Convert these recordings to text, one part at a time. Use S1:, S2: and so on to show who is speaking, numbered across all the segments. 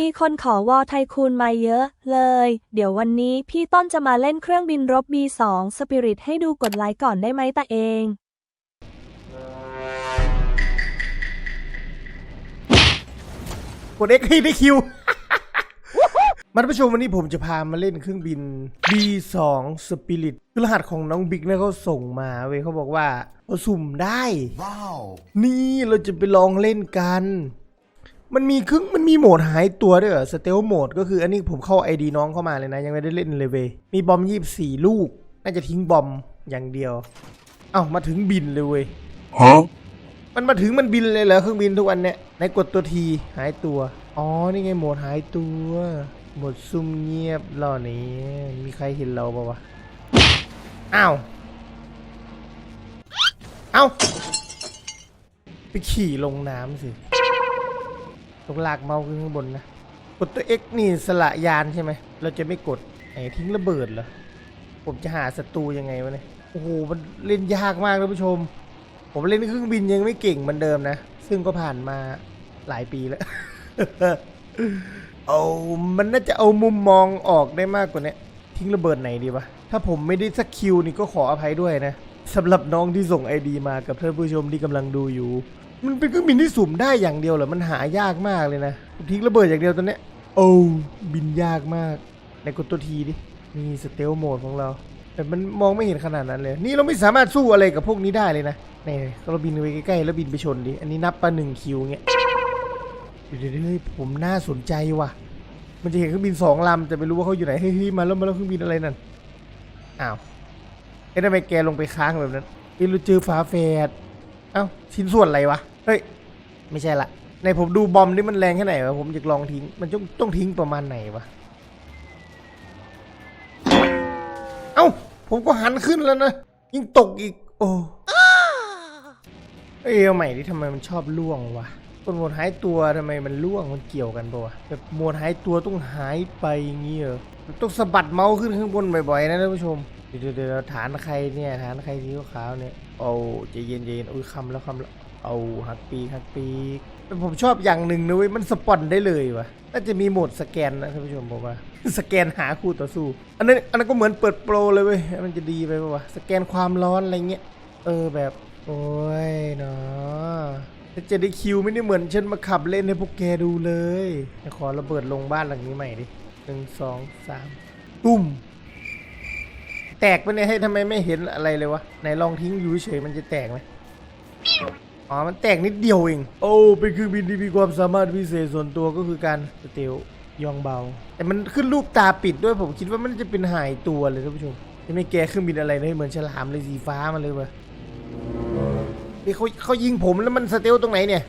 S1: มีคนขอวอไทคูนมาเยอะเลย เดี๋ยววันนี้พี่ต้นจะมาเล่นเครื่องบินรบ B2 Spirit ให้ดูกดไลค์ก่อนได้ไหมตาเอง
S2: กด X ให้ได้คิวมาท่านผู้ชมวันนี้ผมจะพามาเล่นเครื่องบิน B2 Spirit คือรหัสของน้องบิ๊กเนี่ยเขาส่งมาเว้ยเขาบอกว่าเขาสุ่มได้
S3: Wow.
S2: นี่เราจะไปลองเล่นกัน มันมีครึ่งมันมีโหมดหายตัวด้วยเหรอสเตลโหมดก็คืออันนี้ผมเข้าไอดีน้องเข้ามาเลยนะ ยังไม่ได้เล่นเลยเว้ยมีบอมยี่สี่ลูก น่าจะทิ้งบอมอย่างเดียว เอ้ามาถึงบินเลยเว้ย
S3: Huh?
S2: มันมาถึงมันบินเลยเหรอเครื่องบินทุกวันเนี่ยไหนกดตัวทีหายตัว อ๋อนี่ไงโหมดหายตัวโหมดซุ่มเงียบหล่อนี้มีใครเห็นเราปะวะอ้าวเอ้าไปขี่ลงน้ำสิ ตรงลากเมาส์ขึ้นข้างบนนะ กดตัว X นี่สละยานใช่ไหม เราจะไม่กดไหนทิ้งระเบิดเหรอ ผมจะหาศัตรูยังไงวะเนี่ย โอ้โห มันเล่นยากมากท่านผู้ชม ผมเล่นเครื่องบินยังไม่เก่งเหมือนเดิมนะ ซึ่งก็ผ่านมาหลายปีแล้ว เอามันน่าจะเอามุมมองออกได้มากกว่านี้ทิ้งระเบิดไหนดีวะ ถ้าผมไม่ได้สักคิวนี่ก็ขออภัยด้วยนะสำหรับน้องที่ส่งไอดีมากับท่านผู้ชมที่กำลังดูอยู่ มันเป็นเครื่องบินที่สุ่มได้อย่างเดียวเหรอ มันหายากมากเลยนะผมทิ้งระเบิดอย่างเดียวตอนเนี้ย โอ้บินยากมากในกดตัวทีดินี่สเตลโหมดของเรา แต่มันมองไม่เห็นขนาดนั้นเลย นี่เราไม่สามารถสู้อะไรกับพวกนี้ได้เลยนะนี่เราบินไปใกล้ๆแล้วบินไปชนดิ อันนี้นับปะหนึ่งคิวเงี้ยเดี๋ยวๆเฮ้ยผมน่าสนใจว่ะ มันจะเห็นเครื่องบินสองลำแต่ไม่รู้ว่าเขาอยู่ไหน เฮ้ยมาแล้วมาแล้วเครื่องบินอะไรนั่น อ้าว เอ๊ะทำไมแกลงไปค้างแบบนั้นเอ๊ะเราเจอฝาแฝด เอ้าชิ้นส่วนอะไรวะ เฮ้ย ไม่ใช่ละในผมดูบอมนี่มันแรงแค่ไหนวะ ผมอยากลองทิ้ง มันต้องต้องทิ้งประมาณไหนวะ เอ้า ผมก็หันขึ้นแล้วนะ ยิ่งตกอีก โอ้เอ้ยเอาใหม่ดิทำไมมันชอบล่วงวะคนหมดหายตัวทำไมมันล่วงมันเกี่ยวกันปะวะแบบหมดหายตัวต้องหายไปอย่างงี้เหรอต้องสะบัดเมาส์ขึ้นข้างบนบ่อยๆนะท่านผู้ชม เดี๋ยวเดี๋ยวฐานใครเนี่ยฐานใครสีขาวเนี่ยเอาใจเย็นเย็นอุ้ยคำแล้วคำแล้วเอาหักปีกหักปีผมชอบอย่างหนึ่งนะเว้ยมันสปอนได้เลยวะน่าจะมีโหมดสแกนนะท่านผู้ชมบอกว่าสแกนหาคู่ต่อสู้ อันนั้นอันนั้นก็เหมือนเปิดโปรเลยเว้ยมันจะดีไปปะวะสแกนความร้อนอะไรเงี้ยเออแบบ โอ้ยเนาะจะได้คิวไม่ได้เหมือนฉันมาขับเล่นให้พวกแกดูเลยขอระเบิดลงบ้านหลังนี้ใหม่ดิหนึ่งสองสามตุ้ม แตกไปเนี่ยให้ทำไมไม่เห็นอะไรเลยวะไหนลองทิ้งอยู่เฉยๆมันจะแตกไหมอ๋อ มันแตกนิดเดียวเอง โอ้ เป็นเครื่องบินที่มีความสามารถพิเศษส่วนตัวก็คือการสเตลย่องเบา แต่มันขึ้นรูปตาปิดด้วยผมคิดว่ามันจะเป็นหายตัวเลยท่านผู้ชมยังไม่แกเครื่องบินอะไรเลยเหมือนฉลามเลยสีฟ้ามาเลยวะนี่เขาเขายิงผมแล้วมันสเตลตรงไหนเนี่ย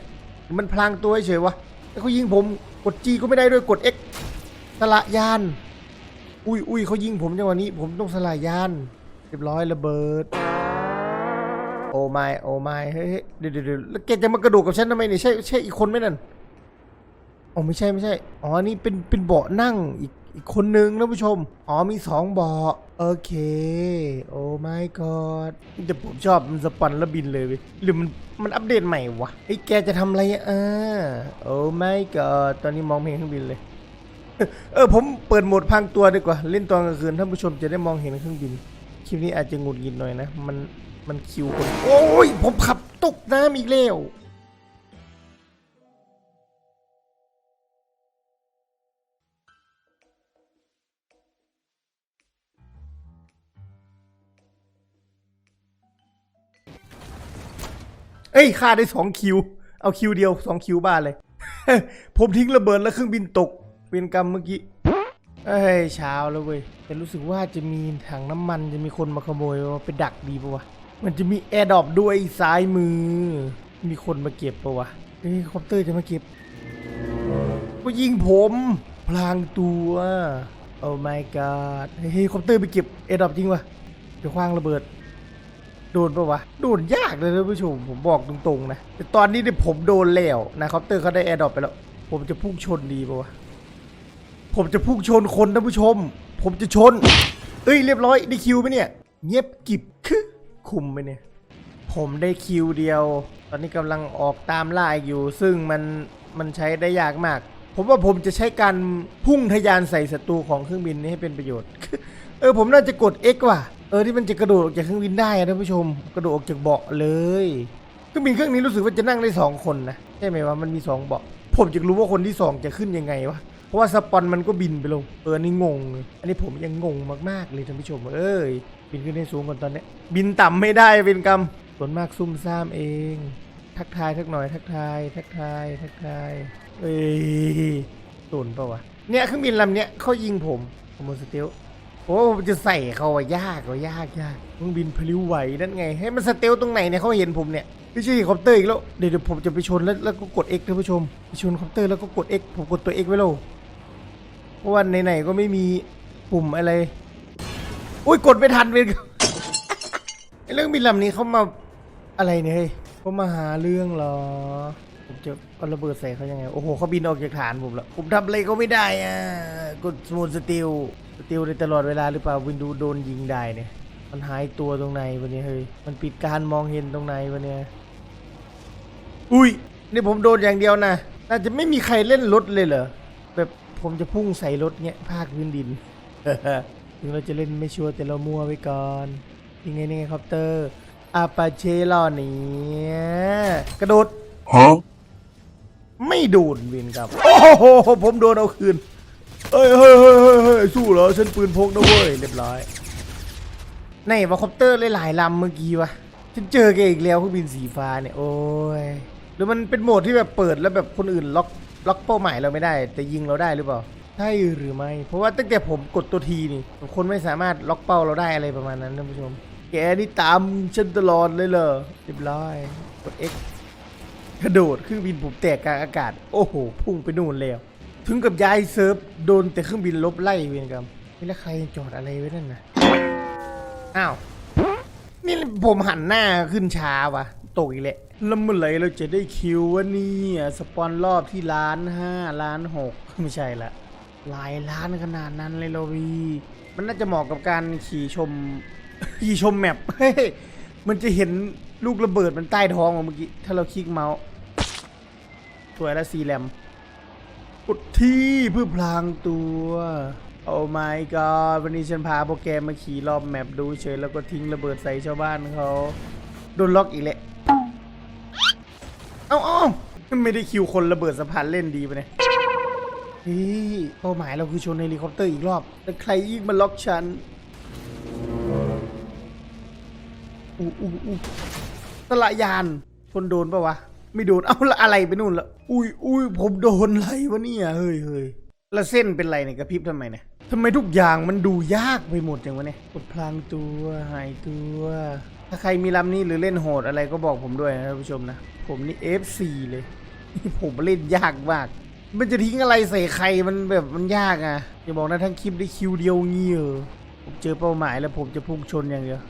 S2: มันพลางตัวเฉยๆวะแล้วเขายิงผมกดจีก็ไม่ได้ด้วยกด X สละยาน อุ้ยอุ้ยเขายิงผมจังหวะนี้ ผมต้องสลายยานเรียบร้อยระเบิด โอ้ไม่โอ้ไม่เฮ้ยเฮ้ยเดี๋ยวเดี๋ยวแล้วแกจะมากระโดดกับฉันทำไมเนี่ยใช่ใช่อีกคนไหมนั่นอ๋อไม่ใช่ไม่ใช่อ๋อนี่เป็นเป็นเบาะนั่งอีกอีกคนนึงนะผู้ชม อ๋อมีสองเบาะโอเค โอ้ my god แต่ผมชอบมันสปอนแล้วบินเลยหรือมันมันอัปเดตใหม่วะไอ้แกจะทำอะไรอะอ่าโอ้ my god ตอนนี้มองเห็นเครื่องบินเลย เออผมเปิดโหมดพรางตัวดีกว่า เล่นตอนกลางคืนท่านผู้ชมจะได้มองเห็นเครื่องบิน คลิปนี้อาจจะงุดหงิดหน่อยนะ มันมันคิวคนโอ้ย ผมขับตกน้ำอีกแล้วเอ้ยฆ่าได้สองคิว เอาคิวเดียวสองคิวบ้าเลย ผมทิ้งระเบิดแล้วเครื่องบินตก เป็นกรรมเมื่อกี้เอ้ยเช้าแล้วเว้ยแต่รู้สึกว่าจะมีถังน้ำมันจะมีคนมาขโมยว่าไปดักดีปะวะมันจะมีแอร์ดรอปด้วยซ้ายมือ มีคนมาเก็บปะวะเฮ้ยคอปเตอร์จะมาเก็บก็ยิงผมพลางตัวโอ้ my god เฮ้ยคอปเตอร์ไปเก็บแอร์ดรอปจริงวะเดี๋ยวคว้างระเบิดโดนปะวะ โดนยากเลยท่านผู้ชม ผมบอกตรงๆนะ แต่ตอนนี้เนี่ยผมโดนแล้วนะคอปเตอร์เขาได้แอร์ดรอปไปแล้ว ผมจะพุ่งชนดีปะวะ ผมจะพุ่งชนคนท่านผู้ชม ผมจะชน เอ้ยเรียบร้อยได้คิวไหมเนี่ย เงียบกิบคือคุมไหมเนี่ย ผมได้คิวเดียว ตอนนี้กำลังออกตามล่าอยู่ ซึ่งมันมันใช้ได้ยากมาก ผมว่าผมจะใช้การพุ่งทะยานใส่ศัตรูของเครื่องบินนี้ให้เป็นประโยชน์ เออผมน่าจะกด X ว่ะ เออที่มันจะกระโดดออกจากเครื่องบินได้อะท่านผู้ชม กระโดดออกจากเบาะเลยเครื่องบินเครื่องนี้รู้สึกว่าจะนั่งได้สองคนนะใช่ไหมว่ามันมีสองเบาะผมจะรู้ว่าคนที่สองจะขึ้นยังไงวะ เพราะว่าสปอนมันก็บินไปลง เออนี่งงเลยอันนี้ผมยังงงมากๆเลยท่านผู้ชม เอ้ย บินขึ้นให้สูงก่อนตอนนี้ บินต่ำไม่ได้เป็นกรรมส่วนมากซุ่มซ่ามเอง ทักทายทักหน่อย ทักทาย ทักทาย ทักทาย เอ้ยตุนปะวะ เนี่ยเครื่องบินลำเนี้ยเขายิงผมผมสเตลโอ้ผมจะใส่เขาอะยากอะยากยากเครื่องบินพลิ้วไหวนั่นไง ให้มันสเตลตรงไหนเนี่ยเขาเห็นผมเนี่ยไม่ใช่คอปเตอร์อีกแล้ว เดี๋ยวเดี๋ยวผมจะไปชนแล้วแล้วก็กด X ท่านผู้ชม ไปชนคอปเตอร์แล้วก็กด X ผมกดตัว X ไว้แล้ว เพราะว่าไหนๆก็ไม่มีปุ่มอะไร อุ้ยกดไม่ทันเว้ยเรื่องบินลำนี้เขามาอะไรเนี่ยเขามาหาเรื่องเหรอ ผมจะเอาระเบิดใส่เขายังไง โอ้โหเขาบินออกจากฐานผมแล้ว ผมทำอะไรก็ไม่ได้อะ กดสมุนสติลสติลได้ตลอดเวลาหรือเปล่าวินดูโดนยิงได้เนี่ย มันหายตัวตรงไหนวันนี้เฮ้ย มันปิดการมองเห็นตรงไหนวันนี้อุ้ย นี่ผมโดนอย่างเดียวนะน่าจะไม่มีใครเล่นรถเลยเหรอ แบบ ผมจะพุ่งใส่รถเนี้ยภาคพื้นดิน ถึงเราจะเล่นไม่ชัวร์แต่เรามั่วไว้ก่อนยังไงนี่ไงคอปเตอร์อาปาเชลอเนี่ยกระโดด
S3: Huh?
S2: ไม่โดนเวนครับ โอ้โห ผมโดนเอาคืนเฮ้ยเฮ้ยเฮ้ยเฮ้ยเฮ้ยสู้เหรอฉันปืนพกนะเว้ยเรียบร้อยไหนว่าคอปเตอร์หลายๆลำเมื่อกี้วะฉันเจอแกอีกแล้วเครื่องบินสีฟ้าเนี่ย โอ้ยหรือมันเป็นโหมดที่แบบเปิดแล้วแบบคนอื่นล็อก ล็อกเป้าหมายเราไม่ได้ แต่ยิงเราได้หรือเปล่าใช่หรือไม่ เพราะว่าตั้งแต่ผมกดตัวทีนี่ คนไม่สามารถล็อกเป้าเราได้อะไรประมาณนั้นท่านผู้ชม แกนี่ตามฉันตลอดเลยเหรอเรียบร้อยกด X กระโดดเครื่องบินผมแตกกลางอากาศ โอ้โห พุ่งไปนู่นแล้ว ถึงกับย้ายเซิร์ฟโดนแต่เครื่องบินลบไล่เวียนกรรมนี่แล้วใครจอดอะไรไว้นั่นนะอ้าว นี่ผมหันหน้าขึ้นช้าวะ ตกอีกแล้วแล้วเมื่อไหร่เราจะได้คิววะเนี่ยสปอนรอบที่ล้านห้าล้านหกไม่ใช่ละหลายล้านขนาดนั้นเลยเราวีมันน่าจะเหมาะกับการขี่ชมขี่ชมแมปเฮ้ยมันจะเห็นลูกระเบิดมันใต้ท้องอะเมื่อกี้ถ้าเราคลิกเมาส์สวยแล้วซีแรมกดที่เพื่อพลางตัวโอ้ my god วันนี้ฉันพาโปรแกรมมาขี่รอบแมปดูเฉยแล้วก็ทิ้งระเบิดใส่ชาวบ้านเขาโดนล็อกอีกแล้ว เอ้าเอ้าไม่ได้คิวคนระเบิดสะพานเล่นดีปะเนี่ยเฮ้ยเป้าหมายเราคือชนเฮลิคอปเตอร์อีกรอบ แต่ใครอีกมาล็อกฉันอู้อู้อู้ตละยานชนโดนปะวะ ไม่โดน เอ้าละอะไรไปนู่นละ อุ้ยอุ้ยผมโดนอะไรวะเนี่ย เฮ้ยเฮ้ย แล้วเส้นเป็นไรเนี่ยกระพริบทำไมเนี่ยทำไมทุกอย่างมันดูยากไปหมดอย่างวะเนี่ยกดพลางตัวหายตัว ถ้าใครมีลำนี้หรือเล่นโหดอะไรก็บอกผมด้วยนะท่านผู้ชมนะ ผมนี่ F4 เลย ผมเล่นยากมาก มันจะทิ้งอะไรใส่ใครมันแบบมันยากอะอย่าบอกนะทั้งคลิปได้คิวเดียวงี้เหรอผมเจอเป้าหมายแล้วผมจะพุ่งชนอย่างเดียว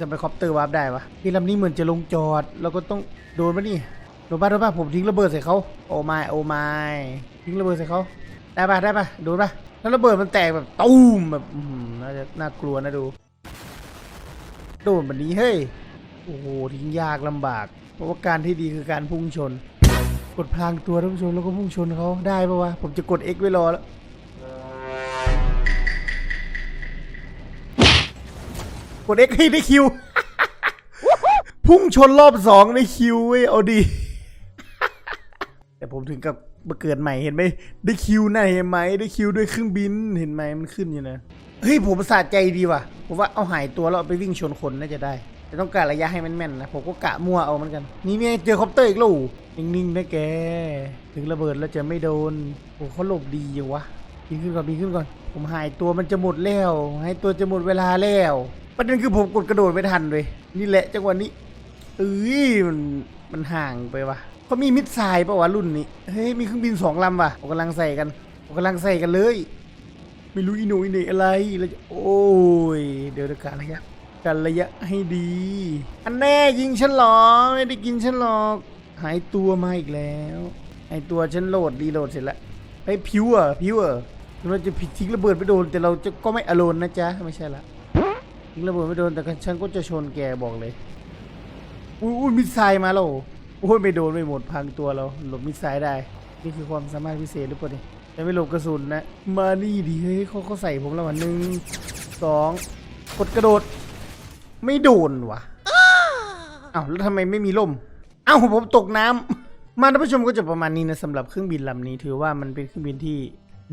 S2: จะไปคอปเตอร์วาร์ปได้ปะพี่ลำนี้เหมือนจะลงจอด แล้วก็ต้องโดนปะนี่โดนปะโดนปะผมทิ้งระเบิดใส่เขาโอ้ไม่โอ้ไม่ทิ้งระเบิดใส่เขา ได้ปะได้ปะดนปะแล้วระเบิดมันแตกแบบตูมแบบน่าจะน่ากลัวนะดูโดนแบบนี้เฮ้ยโอ้โหทิ้งยากลำบาก เพราะว่าการที่ดีคือการพุ่งชน กดพลางตัวท่านผู้ชมแล้วก็พุ่งชนเขาได้ปะวะผมจะกด X ไว้รอแล้วกด X ให้ได้คิว พุ่งชนรอบสองได้คิวเว้ยเอาดี แต่ผมถึงกับ เกิดใหม่เห็นไหมได้คิวไหนเห็นไหมได้คิวด้วยเครื่องบินเห็นไหมมันขึ้นอยู่นะเฮ้ยผมสะใจดีว่ะผมว่าเอาหายตัวแล้วไปวิ่งชนคนน่าจะได้ แต่ต้องการระยะให้มันแม่นนะผมก็กะมั่วเอาเหมือนกัน นี่เนี่ยเจอคอปเตอร์อีกล้วนิ่งๆนะแก ถึงระเบิดแล้วจะไม่โดนโอ้เขาหลบดีอยู่วะบินขึ้นก่อนบินขึ้นก่อน ผมหายตัวมันจะหมดแล้วหายตัวจะหมดเวลาแล้วประเด็นคือผมกดกระโดดไม่ทันเลยนี่แหละจังหวะนี้เอ้ยมันมันห่างไปวะ เขามีมิดไซล์ปะวะรุ่นนี้เฮ้ยมีเครื่องบินสองลำว่ะกำลังใส่กันกำลังใส่กันเลย ไม่รู้อีโหนอีเนอะไรแล้วโอ้ยเดี๋ยวเดี๋ยวการระยะการระยะให้ดี อันแน่ยิงฉันหรอไม่ได้กินฉันหรอกหายตัวมาอีกแล้วหายตัวฉันโหลดดีโหลดเสร็จแล้วไอ้พิวอะพิวอะเราจะผิดทิ้งระเบิดไปโดน แต่เราจะก็ไม่อโลนนะจ๊ะไม่ใช่ละทิ้งระเบิดไม่โดนแต่ฉันก็จะชนแกบอกเลยอุ้ยอุ้ยมิสไซล์มาแล้ว โอ้ยไม่โดนไม่หมดพังตัวเราหลบมิสไซล์ได้ นี่คือความสามารถพิเศษหรือเปล่าเนี่ยแต่ไม่หลบกระสุนนะ มานี่ดิเฮ้ยเขาเขาใส่ผมแล้ววันหนึ่งสองกดกระโดด ไม่โดนวะอ้าวแล้วทำไมไม่มีล่มอ้าวผมตกน้ำมาท่านผู้ชมก็จะประมาณนี้นะสำหรับเครื่องบินลำนี้ ถือว่ามันเป็นเครื่องบินที่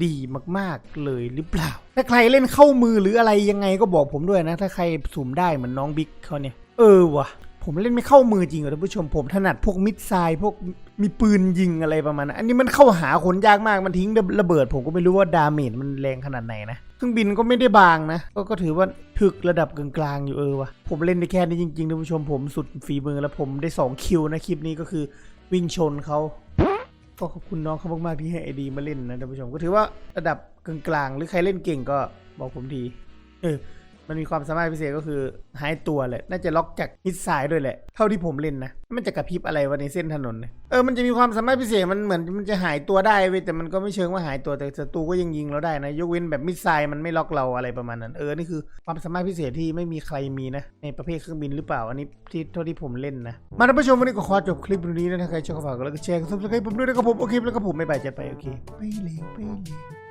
S2: ดีมากๆเลยหรือเปล่า ถ้าใครเล่นเข้ามือหรืออะไรยังไงก็บอกผมด้วยนะ ถ้าใครสุ่มได้เหมือนน้องบิ๊กเขาเนี่ย เออวะ ผมเล่นไม่เข้ามือจริงเหรอท่านผู้ชมผมถนัดพวกมิดไซล์พวกมีปืนยิงอะไรประมาณนั้นอันนี้มันเข้าหาคนยากมากมันทิ้งระเบิด ผมก็ไม่รู้ว่าดาเมจมันแรงขนาดไหนนะเครื่องบินก็ไม่ได้บางนะก็ก็ถือว่าถึกระดับกลางๆอยู่เออวะผมเล่นได้แค่นี้จริงๆท่านผู้ชมผมสุดฝีมือแล้วผมได้สองคิวนะคลิปนี้ก็คือวิ่งชนเขาก็ขอบคุณน้องเขามากๆที่ให้ไอดีมาเล่นนะท่านผู้ชมก็ถือว่าระดับกลางๆหรือใครเล่นเก่งก็บอกผมทีเออ มันมีความสามารถพิเศษก็คือหายตัวแหละน่าจะล็อกจากมิดไซด์ด้วยแหละ เท่าที่ผมเล่นนะ มันจะกระพริบอะไรวะในเส้นถนนเนี่ยเออ มันจะมีความสามารถพิเศษ มันเหมือนมันจะหายตัวได้เว้ย แต่มันก็ไม่เชิงว่าหายตัว แต่ศัตรูก็ยังยิงเราได้นะ ยกเว้นแบบมิดไซด์มันไม่ล็อกเราอะไรประมาณนั้น เออ นี่คือความสามารถพิเศษที่ไม่มีใครมีนะ ในประเภทเครื่องบินหรือเปล่า อันนี้ที่เท่าที่ผมเล่นนะ มาท่านผู้ชมวันนี้ก็ขอจบคลิปนี้นะถ้าใครชอบก็ฝากกดไลค์กดแชร์กดซับสไครต์ผมด้วยนะครับผม โอเคแล้วก็ผมไม่บายใจไป โอเค ไปเลยไปเลย